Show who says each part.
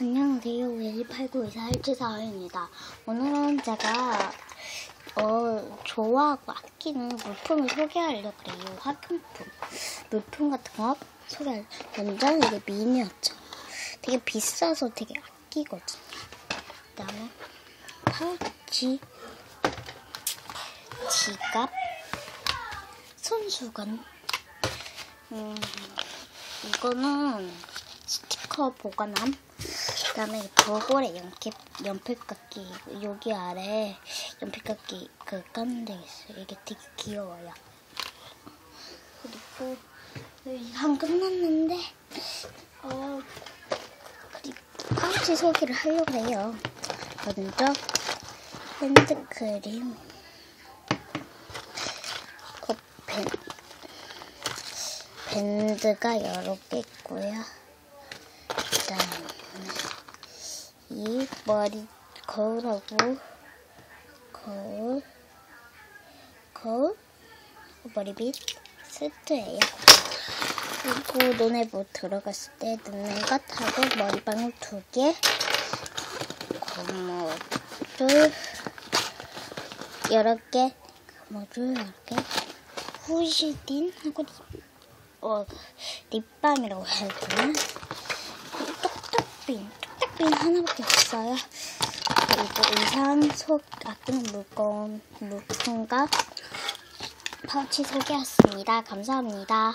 Speaker 1: 안녕하세요. 189241745입니다. 오늘은 제가 어, 좋아하고 아끼는 물품을 소개하려고 그래요. 학용품. 물품 같은 거 소개할 먼저 이게 미니어처. 되게 비싸서 되게 아끼거든요. 그 다음에 파우치, 지갑, 손수건. 음, 이거는 스티커 보관함. 그다음에 돌고래 연필 연필깎이 여기 아래 연필깎이 그 까는 데 있어요. 이게 되게 귀여워요. 그리고 한 끝났는데 어 파우치 소개를 하려고 해요. 먼저 핸드크림, 컵펜, 밴드가 여러 개 있고요. 그다음에 이 머리 거울하고 거울 거울 머리빗 세트예요. 그리고 눈에 뭐 들어갔을 때 눈에 것하고 머리방울 두 개, 고무줄 여러 개, 고무줄 여러 개, 후시딘 하고 립, 어, 립밤이라고 해야 되나? 똑딱빈, 똑딱빈 하나밖에 없어요. 그리고 이상 속 아끼는 물건, 물품과 파우치 소개했습니다. 감사합니다.